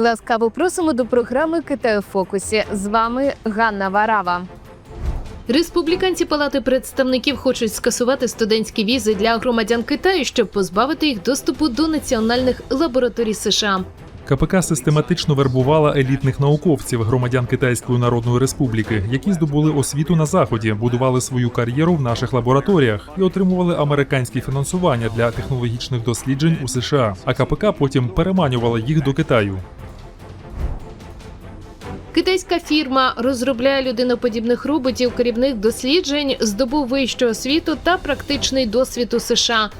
Ласкаво просимо до програми Китаю в фокусі. З вами Ганна Варава. Республіканці Палати представників хочуть скасувати студентські візи для громадян Китаю, щоб позбавити їх доступу до національних лабораторій США. КПК систематично вербувала елітних науковців, громадян Китайської Народної Республіки, які здобули освіту на заході, будували свою кар'єру в наших лабораторіях і отримували американське фінансування для технологічних досліджень у США. А КПК потім переманювала їх до Китаю. Китайська фірма розробляє людиноподібних роботів керівних досліджень, здобув вищу освіту та практичний досвід у США.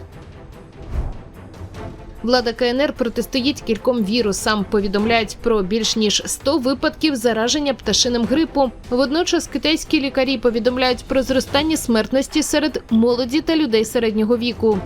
Влада КНР протистоїть кільком вірусам. Повідомляють про більш ніж 100 випадків зараження пташиним грипом. Водночас китайські лікарі повідомляють про зростання смертності серед молоді та людей середнього віку.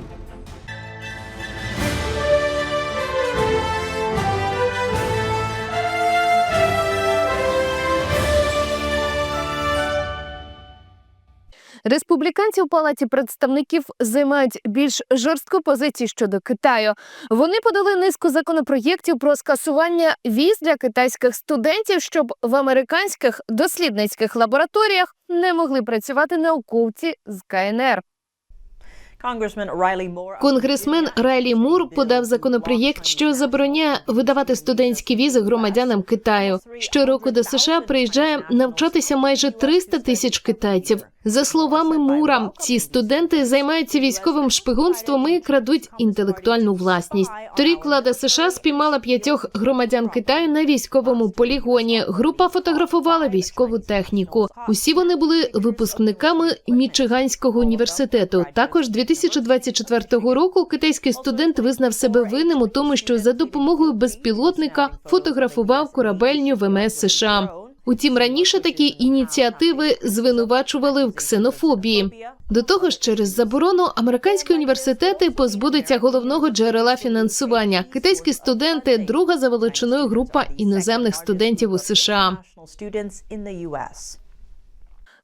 Республіканці у палаті представників займають більш жорстку позицію щодо Китаю. Вони подали низку законопроєктів про скасування віз для китайських студентів, щоб в американських дослідницьких лабораторіях не могли працювати науковці з КНР. Конгресмен Райлі Мур подав законопроєкт, що забороняє видавати студентські візи громадянам Китаю. Щороку до США приїжджає навчатися майже 300 тисяч китайців. За словами Мура, ці студенти займаються військовим шпигунством і крадуть інтелектуальну власність. Торік влада США спіймала п'ятьох громадян Китаю на військовому полігоні. Група фотографувала військову техніку. Усі вони були випускниками Мічиганського університету. Також 2024 року китайський студент визнав себе винним у тому, що за допомогою безпілотника фотографував корабельню ВМС США. Утім, раніше такі ініціативи звинувачували в ксенофобії. До того ж, через заборону американські університети позбудуться головного джерела фінансування. Китайські студенти друга за величиною група іноземних студентів у США.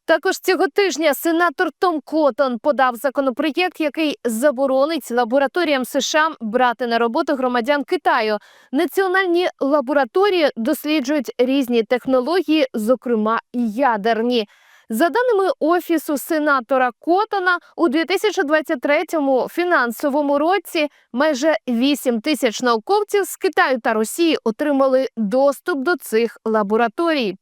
Також цього тижня сенатор Том Коттон подав законопроєкт, який заборонить лабораторіям США брати на роботу громадян Китаю. Національні лабораторії досліджують різні технології, зокрема ядерні. За даними офісу сенатора Котона, у 2023 фінансовому році майже 8 тисяч науковців з Китаю та Росії отримали доступ до цих лабораторій.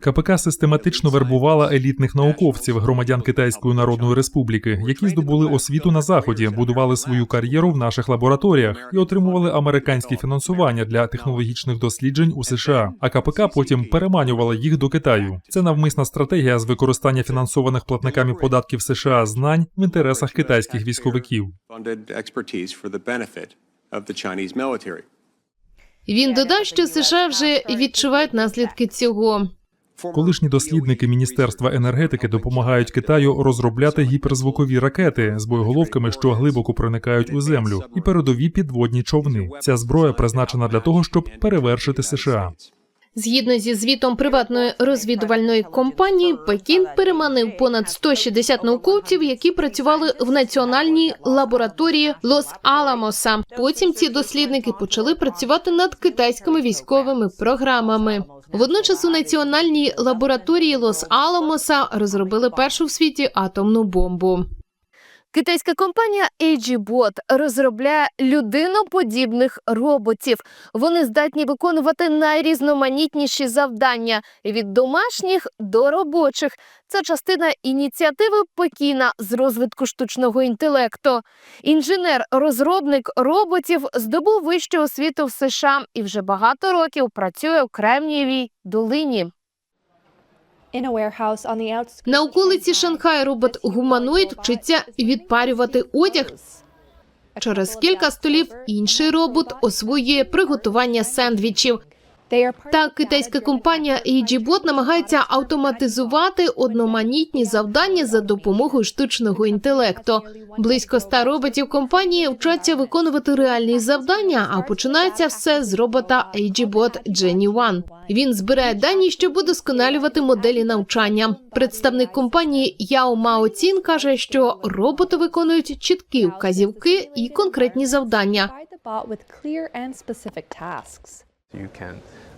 КПК систематично вербувала елітних науковців, громадян Китайської Народної Республіки, які здобули освіту на заході, будували свою кар'єру в наших лабораторіях і отримували американське фінансування для технологічних досліджень у США. А КПК потім переманювала їх до Китаю. Це навмисна стратегія з використання фінансованих платниками податків США знань в інтересах китайських військовиків. Він додав, що США вже відчувають наслідки цього. Колишні дослідники Міністерства енергетики допомагають Китаю розробляти гіперзвукові ракети з боєголовками, що глибоко проникають у землю, і передові підводні човни. Ця зброя призначена для того, щоб перевершити США. Згідно зі звітом приватної розвідувальної компанії, Пекін переманив понад 160 науковців, які працювали в національній лабораторії Лос-Аламоса. Потім ці дослідники почали працювати над китайськими військовими програмами. Водночас у національній лабораторії Лос-Аламоса розробили першу в світі атомну бомбу. Китайська компанія AG-Bot розробляє людиноподібних роботів. Вони здатні виконувати найрізноманітніші завдання від домашніх до робочих. Це частина ініціативи Пекіна з розвитку штучного інтелекту. Інженер-розробник роботів здобув вищу освіту в США і вже багато років працює в Кремнієвій долині. На околиці Шанхай робот гуманоїд вчиться відпарювати одяг. Через кілька столів інший робот освоює приготування сендвічів. Так, китайська компанія AGBot намагається автоматизувати одноманітні завдання за допомогою штучного інтелекту. Близько ста роботів компанії вчаться виконувати реальні завдання, а починається все з робота AGBot Genie One. Він збирає дані, щоб удосконалювати моделі навчання. Представник компанії Яо Мао Цін каже, що роботи виконують чіткі вказівки і конкретні завдання.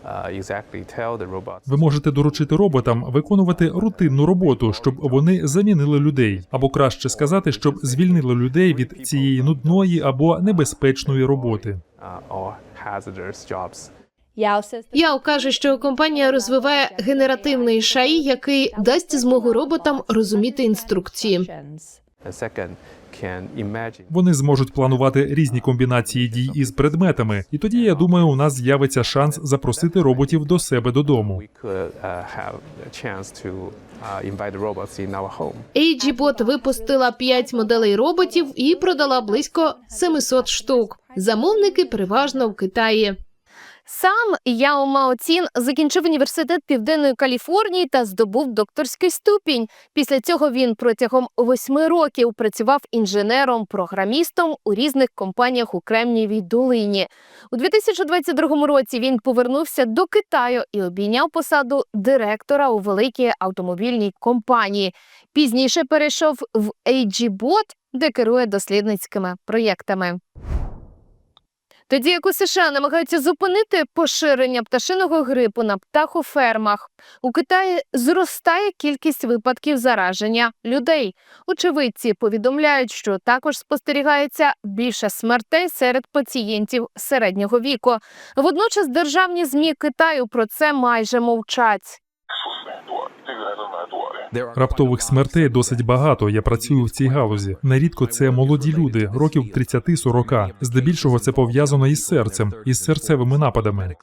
Uh. Ви можете доручити роботам виконувати рутинну роботу, щоб вони замінили людей, або краще сказати, щоб звільнили людей від цієї нудної або небезпечної роботи. uh, Яо каже, що компанія розвиває генеративний шаї, який дасть змогу роботам розуміти інструкції. Вони зможуть планувати різні комбінації дій із предметами, і тоді я думаю, у нас з'явиться шанс запросити роботів до себе додому. Uh, have a chance to uh. AGBot випустила 5 моделей роботів і продала близько 700 штук. Замовники переважно в Китаї. Сам Яо Мао Цін закінчив університет Південної Каліфорнії та здобув докторський ступінь. Після цього він протягом восьми років працював інженером-програмістом у різних компаніях у Кремнієвій долині. У 2022 році він повернувся до Китаю і обійняв посаду директора у великій автомобільній компанії. Пізніше перейшов в AG-Bot, де керує дослідницькими проєктами. Тоді як у США намагаються зупинити поширення пташиного грипу на птахофермах, у Китаї зростає кількість випадків зараження людей. Очевидці повідомляють, що також спостерігається більше смертей серед пацієнтів середнього віку. Водночас державні змі Китаю про це майже мовчать. Раптових смертей досить багато. Я працюю в цій галузі. Нерідко це молоді люди, років 30-40. Здебільшого це пов'язано із серцем, із серцевими нападами.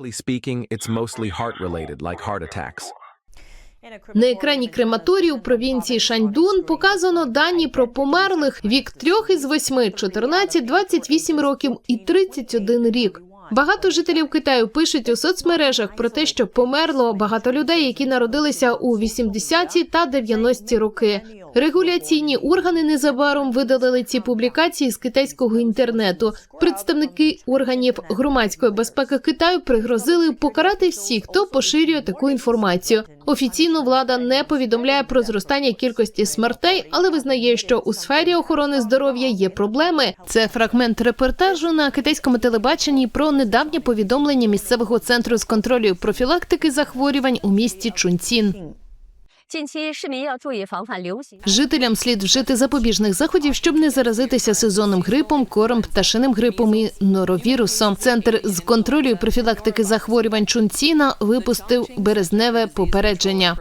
На екрані крематорію у провінції Шаньдун показано дані про померлих вік трьох із восьми, 14, 28 років і 31 рік. Багато жителів Китаю пишуть у соцмережах про те, що померло багато людей, які народилися у 80-ті та 90-ті роки. Регуляційні органи незабаром видалили ці публікації з китайського інтернету. Представники органів громадської безпеки Китаю пригрозили покарати всіх, хто поширює таку інформацію. Офіційно влада не повідомляє про зростання кількості смертей, але визнає, що у сфері охорони здоров'я є проблеми. Це фрагмент репортажу на китайському телебаченні про недавнє повідомлення місцевого центру з контролю профілактики захворювань у місті Чунцін. 近期市民要注意防范流行。 Жителям слід вжити запобіжних заходів, щоб не заразитися сезонним грипом, кором, пташиним грипом і норовірусом. Центр з контролю і профілактики захворювань Чунціна випустив березневе попередження.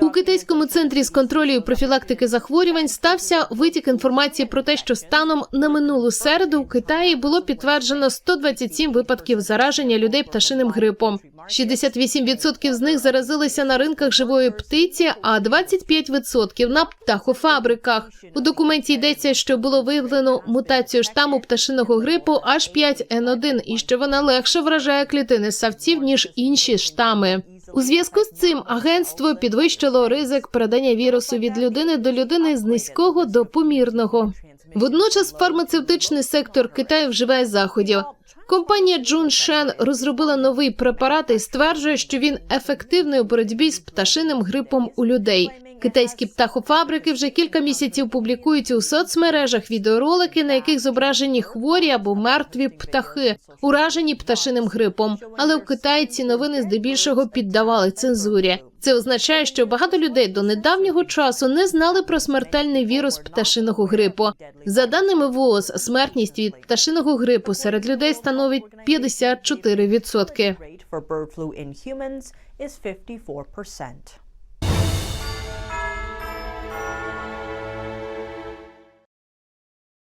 У китайському центрі з контролю і профілактики захворювань стався витік інформації про те, що станом на минулу середу у Китаї було підтверджено 127 випадків зараження людей пташиним грипом. 68% з них заразилися на ринках живої птиці, а 25% на птахофабриках. У документі йдеться, що було виявлено мутацію штаму пташиного грипу H5N1 і що вона легше вражає клітини савців ніж інші штами. У зв'язку з цим агентство підвищило ризик передання вірусу від людини до людини з низького до помірного. Водночас фармацевтичний сектор Китаю вживає заходів. Компанія Джуншен розробила новий препарат і стверджує, що він ефективний у боротьбі з пташиним грипом у людей. Китайські птахофабрики вже кілька місяців публікують у соцмережах відеоролики, на яких зображені хворі або мертві птахи, уражені пташиним грипом. Але в Китаї ці новини здебільшого піддавали цензурі. Це означає, що багато людей до недавнього часу не знали про смертельний вірус пташиного грипу. За даними ВООЗ, смертність від пташиного грипу серед людей становить 54%. rate for bird flu in humans is 54%.